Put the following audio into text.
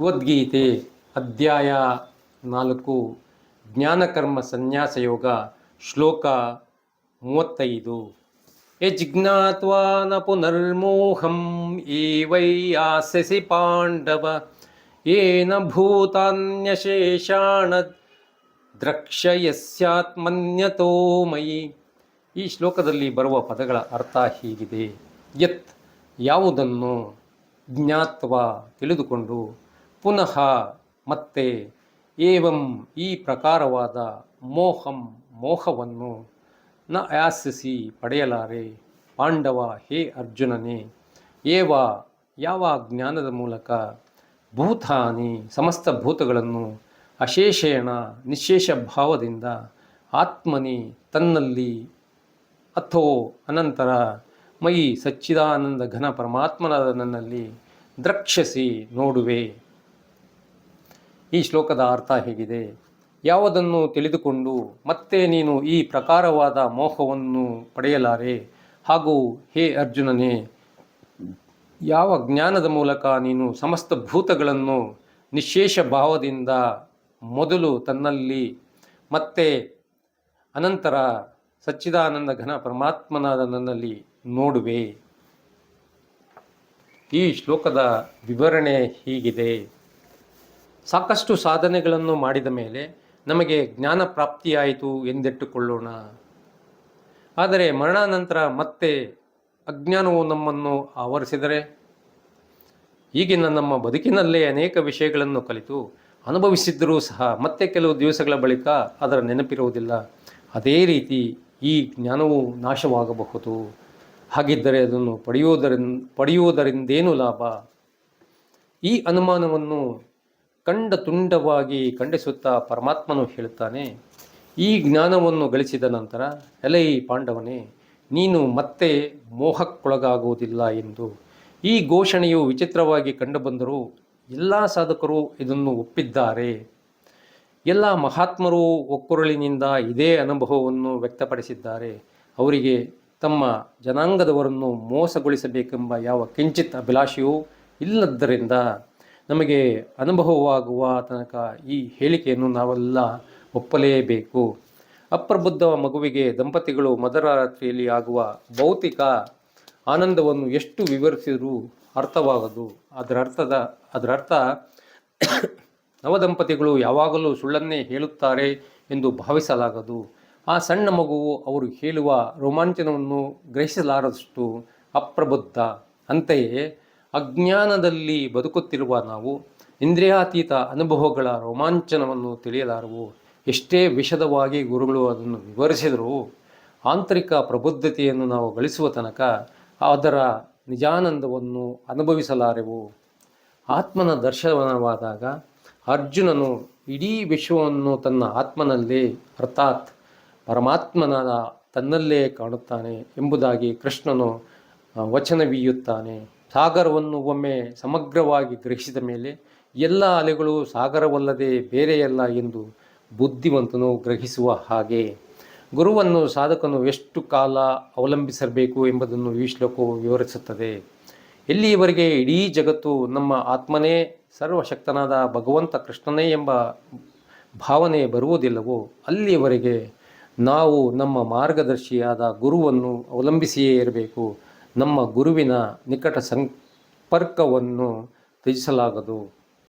ಭಗವದ್ಗೀತೆ ಅಧ್ಯಾಯ ನಾಲ್ಕು, ಜ್ಞಾನಕರ್ಮ ಸನ್ಯಾಸ ಯೋಗ ಶ್ಲೋಕ ಮೂವತ್ತೈದು. ಯಜ್ಞಾತ್ವಾ ನ ಪುನರ್ಮೋಹಂ ಏ ವೈ ಆಸಸಿ ಪಾಂಡವ, ಏನ ಭೂತಾನ್ಯಶೇಷಾಣ ದ್ರಕ್ಷಯಸ್ಯಾತ್ಮನ್ಯತೋ ಮಯಿ. ಈ ಶ್ಲೋಕದಲ್ಲಿ ಬರುವ ಪದಗಳ ಅರ್ಥ ಹೀಗಿದೆ. ಯತ್ ಯಾವುದನ್ನು ಜ್ಞಾತ್ವ ತಿಳಿದುಕೊಂಡು ಪುನಃ ಮತ್ತೆ ಏವಂ ಈ ಪ್ರಕಾರವಾದ ಮೋಹಂ ಮೋಹವನ್ನು ನ ಆಸಿಸಿ ಪಡೆಯಲಾರೆ. ಪಾಂಡವ, ಹೇ ಅರ್ಜುನನೇ, ಏವ ಯಾವ ಜ್ಞಾನದ ಮೂಲಕ ಭೂತಾನಿ ಸಮಸ್ತ ಭೂತಗಳನ್ನು ಅಶೇಷೇಣ ನಿಶೇಷ ಭಾವದಿಂದ ಆತ್ಮನಿ ತನ್ನಲ್ಲಿ ಅಥೋ ಅನಂತರ ಮಯಿ ಸಚ್ಚಿದಾನಂದ ಘನ ಪರಮಾತ್ಮನಾದ ನನ್ನಲ್ಲಿ ದ್ರಕ್ಷಸಿ ನೋಡುವೆ. ಈ ಶ್ಲೋಕದ ಅರ್ಥ ಹೇಗಿದೆ? ಯಾವುದನ್ನು ತಿಳಿದುಕೊಂಡು ಮತ್ತೆ ನೀನು ಈ ಪ್ರಕಾರವಾದ ಮೋಹವನ್ನು ಪಡೆಯಲಾರೆ? ಹಾಗೂ ಹೇ ಅರ್ಜುನನೇ, ಯಾವ ಜ್ಞಾನದ ಮೂಲಕ ನೀನು ಸಮಸ್ತ ಭೂತಗಳನ್ನು ನಿಶೇಷ ಭಾವದಿಂದ ಮೊದಲು ತನ್ನಲ್ಲಿ ಮತ್ತೆ ಅನಂತರ ಸಚ್ಚಿದಾನಂದ ಘನ ಪರಮಾತ್ಮನಾದ ನನ್ನಲ್ಲಿ ನೋಡುವೆ? ಈ ಶ್ಲೋಕದ ವಿವರಣೆ ಹೀಗಿದೆ. ಸಾಕಷ್ಟು ಸಾಧನೆಗಳನ್ನು ಮಾಡಿದ ಮೇಲೆ ನಮಗೆ ಜ್ಞಾನ ಪ್ರಾಪ್ತಿಯಾಯಿತು ಎಂದಿಟ್ಟುಕೊಳ್ಳೋಣ. ಆದರೆ ಮರಣಾನಂತರ ಮತ್ತೆ ಅಜ್ಞಾನವು ನಮ್ಮನ್ನು ಆವರಿಸಿದರೆ? ಈಗಿನ ನಮ್ಮ ಬದುಕಿನಲ್ಲೇ ಅನೇಕ ವಿಷಯಗಳನ್ನು ಕಲಿತು ಅನುಭವಿಸಿದ್ದರೂ ಸಹ ಮತ್ತೆ ಕೆಲವು ದಿವಸಗಳ ಬಳಿಕ ಅದರ ನೆನಪಿರುವುದಿಲ್ಲ. ಅದೇ ರೀತಿ ಈ ಜ್ಞಾನವು ನಾಶವಾಗಬಹುದು. ಹಾಗಿದ್ದರೆ ಅದನ್ನು ಪಡೆಯುವುದರಿಂದ, ಪಡೆಯುವುದರಿಂದೇನು ಲಾಭ? ಈ ಅನುಮಾನವನ್ನು ಕಂಡ ತುಂಡವಾಗಿ ಖಂಡಿಸುತ್ತಾ ಪರಮಾತ್ಮನು ಹೇಳುತ್ತಾನೆ, ಈ ಜ್ಞಾನವನ್ನು ಗಳಿಸಿದ ನಂತರ, ಎಲೈ ಪಾಂಡವನೇ, ನೀನು ಮತ್ತೆ ಮೋಹಕ್ಕೊಳಗಾಗುವುದಿಲ್ಲ ಎಂದು. ಈ ಘೋಷಣೆಯು ವಿಚಿತ್ರವಾಗಿ ಕಂಡುಬಂದರೂ ಎಲ್ಲ ಸಾಧಕರು ಇದನ್ನು ಒಪ್ಪಿದ್ದಾರೆ. ಎಲ್ಲ ಮಹಾತ್ಮರು ಒಕ್ಕುರಳಿನಿಂದ ಇದೇ ಅನುಭವವನ್ನು ವ್ಯಕ್ತಪಡಿಸಿದ್ದಾರೆ. ಅವರಿಗೆ ತಮ್ಮ ಜನಾಂಗದವರನ್ನು ಮೋಸಗೊಳಿಸಬೇಕೆಂಬ ಯಾವ ಕಿಂಚಿತ್ ಅಭಿಲಾಷೆಯೂ ಇಲ್ಲದ್ದರಿಂದ ನಮಗೆ ಅನುಭವವಾಗುವ ತನಕ ಈ ಹೇಳಿಕೆಯನ್ನು ನಾವೆಲ್ಲ ಒಪ್ಪಲೇಬೇಕು. ಅಪ್ರಬುದ್ಧ ಮಗುವಿಗೆ ದಂಪತಿಗಳು ಮಧ್ಯರಾತ್ರಿಯಲ್ಲಿ ಆಗುವ ಭೌತಿಕ ಆನಂದವನ್ನು ಎಷ್ಟು ವಿವರಿಸಿದರೂ ಅರ್ಥವಾಗದು. ಅದರ ಅರ್ಥದ, ಅದರ ಅರ್ಥ ನವದಂಪತಿಗಳು ಯಾವಾಗಲೂ ಸುಳ್ಳನ್ನೇ ಹೇಳುತ್ತಾರೆ ಎಂದು ಭಾವಿಸಲಾಗದು. ಆ ಸಣ್ಣ ಮಗುವು ಅವರು ಹೇಳುವ ರೋಮಾಂಚನವನ್ನು ಗ್ರಹಿಸಲಾರದಷ್ಟು ಅಪ್ರಬುದ್ಧ. ಅಂತೆಯೇ ಅಜ್ಞಾನದಲ್ಲಿ ಬದುಕುತ್ತಿರುವ ನಾವು ಇಂದ್ರಿಯಾತೀತ ಅನುಭವಗಳ ರೋಮಾಂಚನವನ್ನು ತಿಳಿಯಲಾರವು. ಎಷ್ಟೇ ವಿಷದವಾಗಿ ಗುರುಗಳು ಅದನ್ನು ವಿವರಿಸಿದರೂ ಆಂತರಿಕ ಪ್ರಬುದ್ಧತೆಯನ್ನು ನಾವು ಗಳಿಸುವ ತನಕ ಅದರ ನಿಜಾನಂದವನ್ನು ಅನುಭವಿಸಲಾರೆವು. ಆತ್ಮನ ದರ್ಶನವಾದಾಗ ಅರ್ಜುನನು ಇಡೀ ವಿಶ್ವವನ್ನು ತನ್ನ ಆತ್ಮನಲ್ಲಿ, ಅರ್ಥಾತ್ ಪರಮಾತ್ಮನ ತನ್ನಲ್ಲೇ ಕಾಣುತ್ತಾನೆ ಎಂಬುದಾಗಿ ಕೃಷ್ಣನು ವಚನವೀಯುತ್ತಾನೆ. ಸಾಗರವನ್ನು ಒಮ್ಮೆ ಸಮಗ್ರವಾಗಿ ಗ್ರಹಿಸಿದ ಮೇಲೆ ಎಲ್ಲ ಅಲೆಗಳು ಸಾಗರವಲ್ಲದೆ ಬೇರೆಯಲ್ಲ ಎಂದು ಬುದ್ಧಿವಂತನು ಗ್ರಹಿಸುವ ಹಾಗೆ ಗುರುವನ್ನು ಸಾಧಕನು ಎಷ್ಟು ಕಾಲ ಅವಲಂಬಿಸಿರಬೇಕು ಎಂಬುದನ್ನು ಈ ಶ್ಲೋಕವು ವಿವರಿಸುತ್ತದೆ. ಎಲ್ಲಿಯವರೆಗೆ ಇಡೀ ಜಗತ್ತು ನಮ್ಮ ಆತ್ಮನೇ, ಸರ್ವಶಕ್ತನಾದ ಭಗವಂತ ಕೃಷ್ಣನೇ ಎಂಬ ಭಾವನೆ ಬರುವುದಿಲ್ಲವೋ ಅಲ್ಲಿಯವರೆಗೆ ನಾವು ನಮ್ಮ ಮಾರ್ಗದರ್ಶಿಯಾದ ಗುರುವನ್ನು ಅವಲಂಬಿಸಿಯೇ ಇರಬೇಕು. ನಮ್ಮ ಗುರುವಿನ ನಿಕಟ ಸಂಪರ್ಕವನ್ನು ತ್ಯಜಿಸಲಾಗದು.